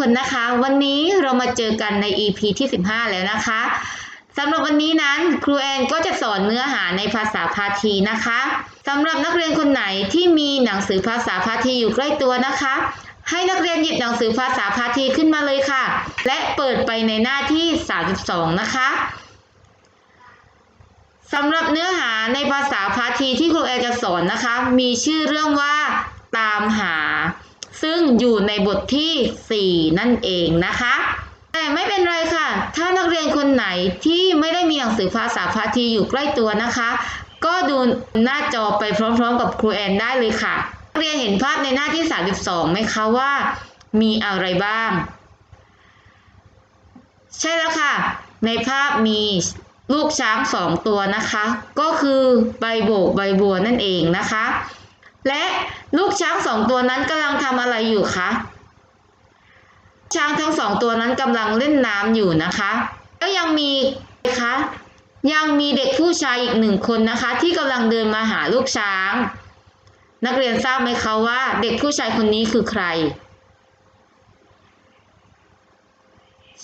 คนนะคะ วันนี้เรามาเจอกันใน EP ที่ 15 แล้วนะคะสำหรับวันนี้นั้นครูแอนก็จะสอนเนื้อหาในภาษาพาทีนะคะสำหรับนักเรียนคนไหนที่มีหนังสือภาษาพาทีอยู่ใกล้ตัวนะคะ ให้นักเรียนหยิบหนังสือภาษาพาทีขึ้นมาเลยค่ะ และเปิดไปในหน้าที่ 32 นะคะสำหรับเนื้อหาในภาษาพาทีที่ครูแอนจะสอนนะคะ มีชื่อเรื่องว่าตามหา ซึ่งอยู่ในบทที่ 4 นั่นเองนะคะ แต่ไม่เป็นไรค่ะ ถ้านักเรียนคนไหนที่ไม่ได้มีหนังสือภาษาพาทีอยู่ใกล้ตัวนะคะ ก็ดูหน้าจอไปพร้อมๆ กับครูแอนได้เลยค่ะ นักเรียนเห็นภาพในหน้าที่ 32ไหมคะว่า มีอะไรบ้าง ใช่แล้วค่ะ ในภาพมีลูกช้างสองตัวนะคะ ก็คือใบโบกใบบัวนั่นเองนะคะ และลูกช้างสองตัวนั้นกำลังทำอะไรอยู่คะ ช้างทั้งสองตัวนั้นกำลังเล่นน้ำอยู่นะคะ แล้วยังมีคะยังมีเด็กผู้ชายอีกหนึ่งคนนะคะ ที่กำลังเดินมาหาลูกช้าง นักเรียนทราบไหมคะว่าเด็กผู้ชายคนนี้คือใคร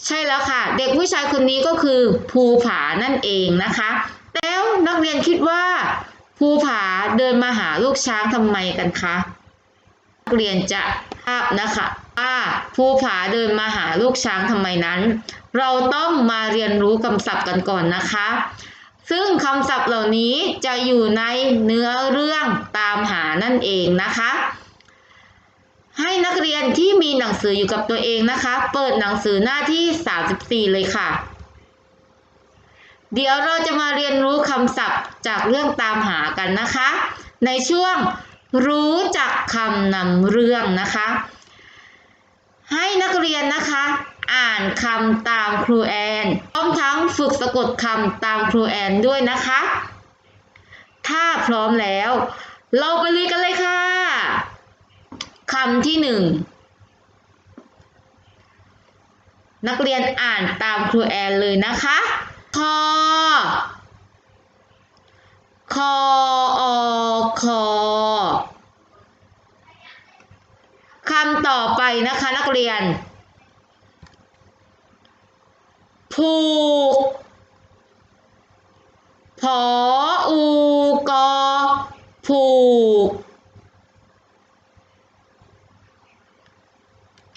ใช่แล้วค่ะ เด็กผู้ชายคนนี้ก็คือภูผานั่นเองนะคะ แล้วนักเรียนคิดว่า ภูผาเดินมาหาลูกช้างทำไมกันคะนักเรียนจะทราบนะคะว่าภูผาเดินมาหาลูกช้างทำไมนั้น เราต้องมาเรียนรู้คำศัพท์กันก่อนนะคะ ซึ่งคำศัพท์เหล่านี้จะอยู่ในเนื้อเรื่องตามหานั่นเองนะคะ ให้นักเรียนที่มีหนังสืออยู่กับตัวเองนะคะ เปิดหนังสือหน้าที่ 34 เลยค่ะ เดี๋ยวเราจะมาเรียนรู้คำศัพท์จากเรื่องตามหากันนะคะ ในช่วงรู้จักคำนำเรื่องนะคะ ให้นักเรียนนะคะ อ่านคำตามครูแอนพร้อมทั้งฝึกสะกดคำตามครูแอนด้วยนะคะ ถ้าพร้อมแล้ว เราไปลุยกันเลยค่ะคำที่หนึ่งนักเรียนอ่านตามครูแอนเลยนะคะ คอคออคอคำต่อไปนะคะนักเรียน ผูกพออูกอผูก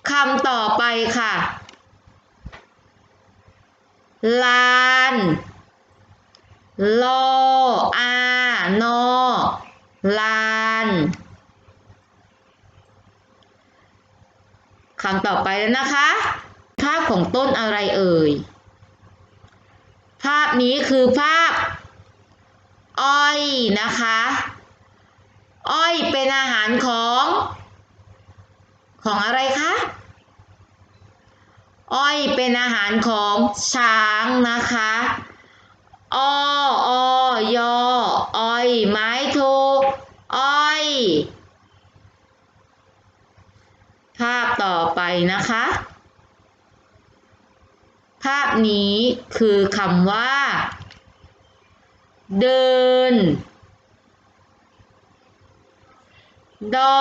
คำต่อไปค่ะ ลา ลออานอลานคำต่อไปแล้วนะคะ ภาพของต้นอะไรเอ่ย ภาพนี้คือภาพ อ้อยนะคะ อ้อยเป็นอาหารของ ของอะไรคะ อ้อยเป็นอาหารของช้างนะคะออยออ้อยไม้โทอ้อย ภาพต่อไปนะคะ ภาพนี้คือคำว่า เดิน ดอ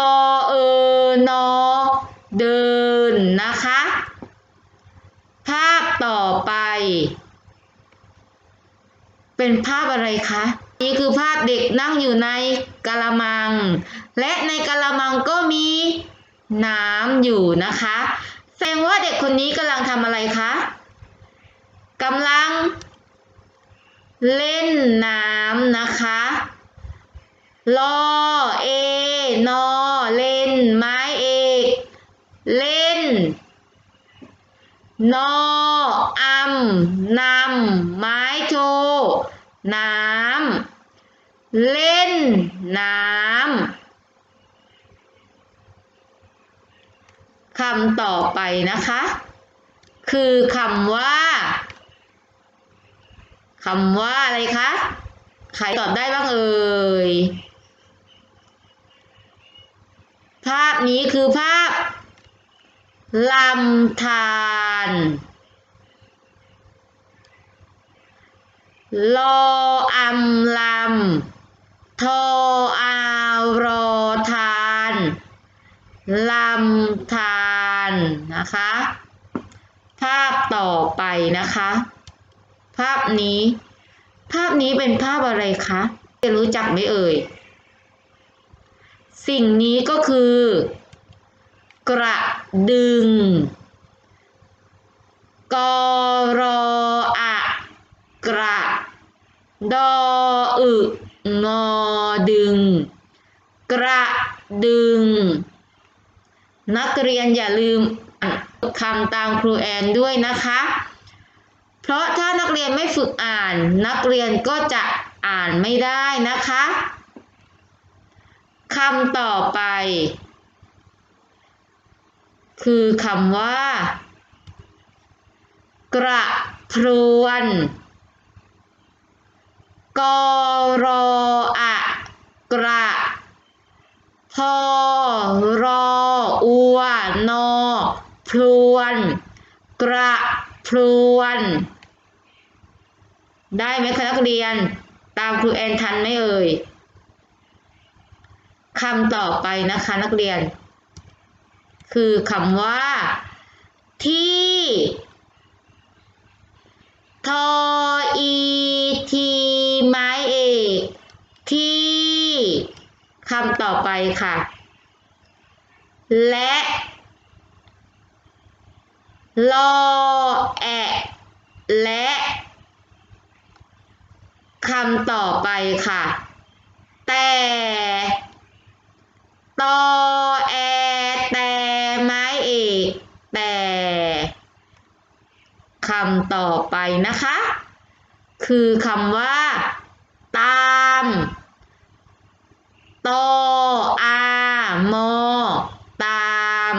เออนอเดินนะคะ ต่อไป เป็นภาพอะไรคะ นี่คือภาพเด็กนั่งอยู่ในกะละมัง และในกะละมังก็มีน้ำอยู่นะคะ แสดงว่าเด็กคนนี้กำลังทำอะไรคะกำลัง เล่นน้ำนะคะลอเอนอเล่น ไม้เอก เล่นนอ อัมนำไม้โทน้ำ เล่น น้ำ คำต่อไปนะคะ คือคำว่าคำว่าอะไรคะ ใครตอบได้บ้างเอ่ย ภาพนี้คือภาพลำธาร ลออัมลำทออารอทานลำธานนะคะ ภาพต่อไปนะคะ ภาพนี้ ภาพนี้เป็นภาพอะไรคะจะรู้จักไหมเอ่ย สิ่งนี้ก็คือ กระดึงกรออะ กระ ดออึงอดึง กระดึง นักเรียนอย่าลืมอ่านคำตามครูแอนด้วยนะคะ เพราะถ้านักเรียนไม่ฝึกอ่าน นักเรียนก็จะอ่านไม่ได้นะคะคำต่อไป คือคำว่า กระพรวน กรออะกระพอรออัวนอพรวน กระพรวน ได้ไหมคะนักเรียน ตามครูแอนทันไหมเอ่ยคำต่อไปนะคะนักเรียน คือคำว่า ที่ ทออีที ที่คำต่อไปค่ะ และ ลอแอะและคำต่อไปค่ะ แต่ตอแอแต่ไม้เอกแต่คำต่อไปนะคะ คือคำว่า ตาม ตอามอตาม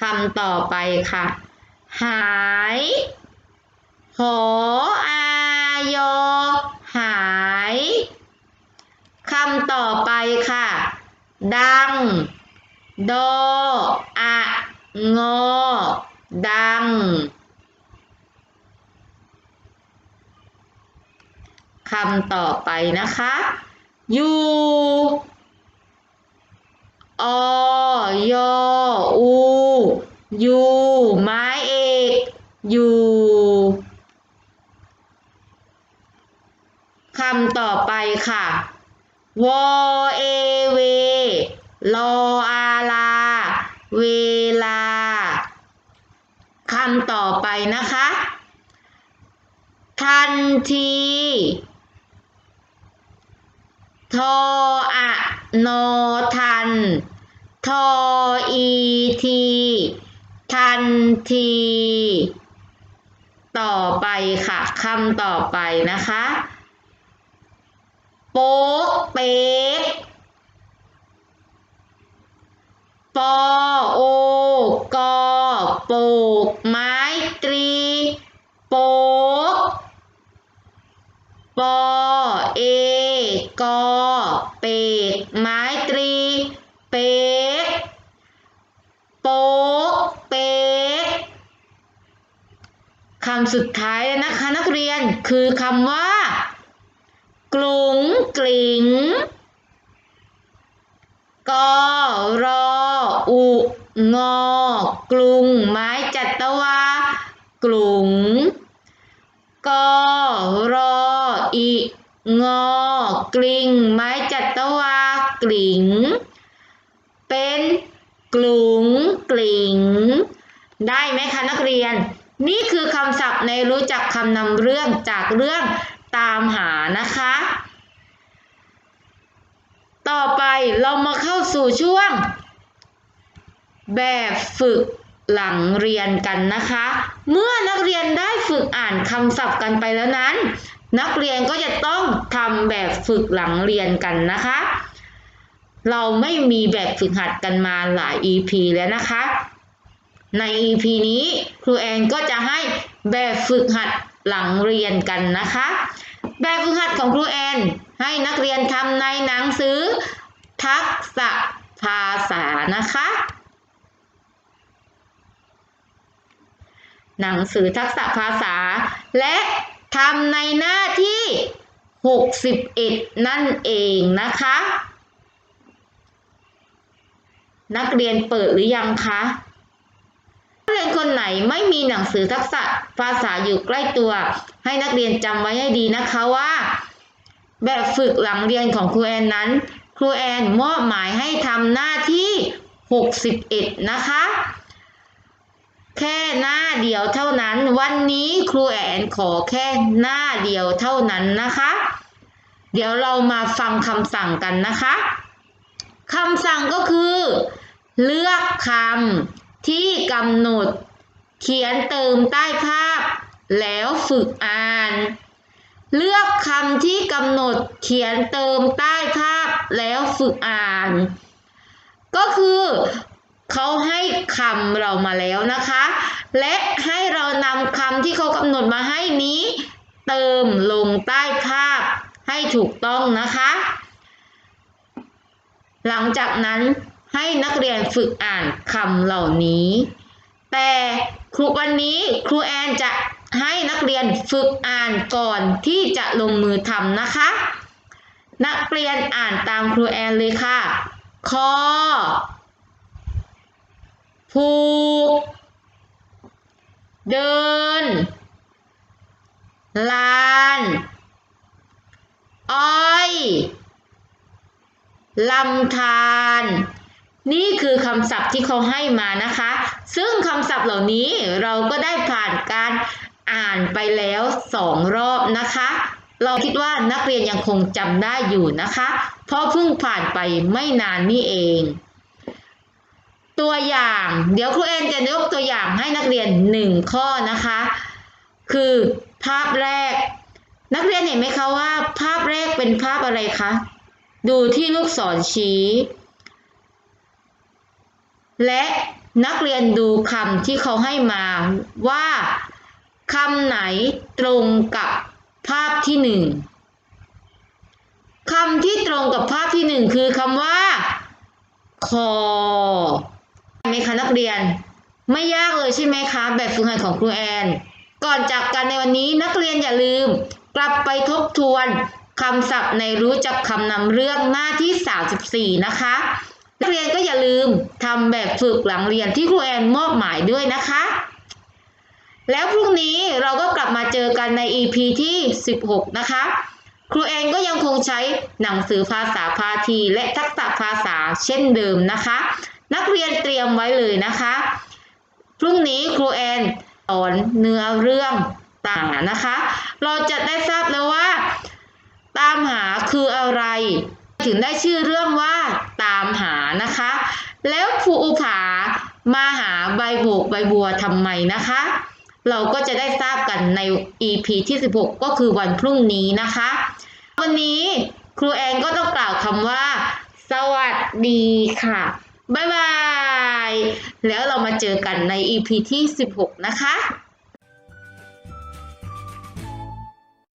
คำต่อไปค่ะ หายหออายอหายคำต่อไปค่ะ ดัง ดออะงอ ดัง คำต่อไปนะคะ ยู่อยอูยูไม้เอกยูคำต่อไปค่ะ วอเอเวลออาลา เวลา คำต่อไปนะคะ ทันที ทออะนทัน ทออีที ทันที ต่อไปค่ะคำต่อไปนะคะ โป๊กเป๊กปอโอกอโปกม้ตรี โป๊ก ปอเอกอเปก ไม้ตรี เป๊ก โป๊ก เป๊ก คำสุดท้ายแล้วนะคะนักเรียนคือคำว่า กลุงกลิง กรออุงอกลุง ไม้จัตวากลุงกรออีงอกลิง ไม้จัตวากลิง เป็นกลุงกลิง ได้ไหมคะนักเรียน นี่คือคำศัพท์ในรู้จักคำนำเรื่องจากเรื่องตามหานะคะ ต่อไปเรามาเข้า สู่ช่วง แบบฝึกหลังเรียนกันนะคะ เมื่อนักเรียนได้ฝึกอ่านคำศัพท์กันไปแล้วนั้น นักเรียนก็จะต้องทำแบบฝึกหลังเรียนกันนะคะ เราไม่มีแบบฝึกหัดกันมาหลาย EP แล้วนะคะ ใน EP นี้ครูแอนก็จะให้แบบฝึกหัดหลังเรียนกันนะคะ แบบฝึกหัดของครูแอน ให้นักเรียนทำในหนังสือ ทักษะ ภาษานะคะ หนังสือทักษะภาษา และทำในหน้าที่ 61 นั่นเองนะคะ นักเรียนเปิดหรือยังคะนักเรียนคนไหนไม่มีหนังสือทักษะภาษาอยู่ใกล้ตัว ให้นักเรียนจำไว้ให้ดีนะคะว่า แบบฝึกหลังเรียนของครูแอนนั้น ครูแอนมอบหมายให้ทำหน้าที่ 61 นะคะ แค่หน้าเดียวเท่านั้น วันนี้ครูแอนขอแค่หน้าเดียวเท่านั้นนะคะ เดี๋ยวเรามาฟังคำสั่งกันนะคะคำสั่งก็คือ เลือกคำที่กำหนด เขียนเติมใต้ภาพ แล้วฝึกอ่าน เลือกคำที่กำหนดเขียนเติมใต้ภาพ แล้วฝึกอ่าน ก็คือเขาให้คำเรามาแล้วนะคะ และให้เรานำคำที่เขากำหนดมาให้นี้ เติมลงใต้ภาพให้ถูกต้องนะคะ หลังจากนั้นให้นักเรียนฝึกอ่านคำเหล่านี้ แต่ครูวันนี้ครูแอนจะให้นักเรียนฝึกอ่านก่อนที่จะลงมือทำนะคะ นักเรียนอ่านตามครูแอนเลยค่ะคอผูก เดิน ลาน อ้อยลำธารนี่คือคำศัพท์ที่เขาให้มานะคะ ซึ่งคำศัพท์เหล่านี้เราก็ได้ผ่านการอ่านไปแล้วสองรอบนะคะ เราคิดว่านักเรียนยังคงจำได้อยู่นะคะ เพราะเพิ่งผ่านไปไม่นานนี่เอง ตัวอย่าง เดี๋ยวครูเอ็นจะยกตัวอย่างให้นักเรียนหนึ่งข้อนะคะ คือภาพแรก นักเรียนเห็นไหมคะว่า ภาพแรกเป็นภาพอะไรคะ ดูที่ลูกศรชี้ และนักเรียนดูคำที่เขาให้มาว่าคำไหนตรงกับ ภาพที่หนึ่งคำที่ตรงกับภาพที่หนึ่งคือคำว่าคอไหมคะนักเรียน ไม่ยากเลยใช่ไหมคะ แบบฝึกหัดของครูแอน ก่อนจากกันในวันนี้นักเรียนอย่าลืม กลับไปทบทวนคำศัพท์ในรู้จักคำนำเรื่องหน้าที่ 34 นะคะ นักเรียนก็อย่าลืมทำแบบฝึกหลังเรียนที่ครูแอนมอบหมายด้วยนะคะ แล้วพรุ่งนี้เราก็กลับมาเจอกันใน EP ที่ 16 นะคะ ครูแอนก็ยังคงใช้หนังสือภาษาพาทีและทักษะภาษาเช่นเดิมนะคะ นักเรียนเตรียมไว้เลยนะคะ พรุ่งนี้ครูแอนสอนเนื้อเรื่องต่างนะคะ เราจะได้ทราบแล้วว่า ตามหาคืออะไร ถึงได้ชื่อเรื่องว่าตามหานะคะ แล้วครูอุผามาหาใบโบกใบบัวทำไมนะคะ เราก็จะได้ทราบกันใน EP ที่ 16 ก็คือวันพรุ่งนี้นะคะ วันนี้ครูแอนก็ต้องกล่าวคำว่า สวัสดีค่ะ บ๊ายบาย แล้วเรามาเจอกันใน EP ที่ 16 นะคะ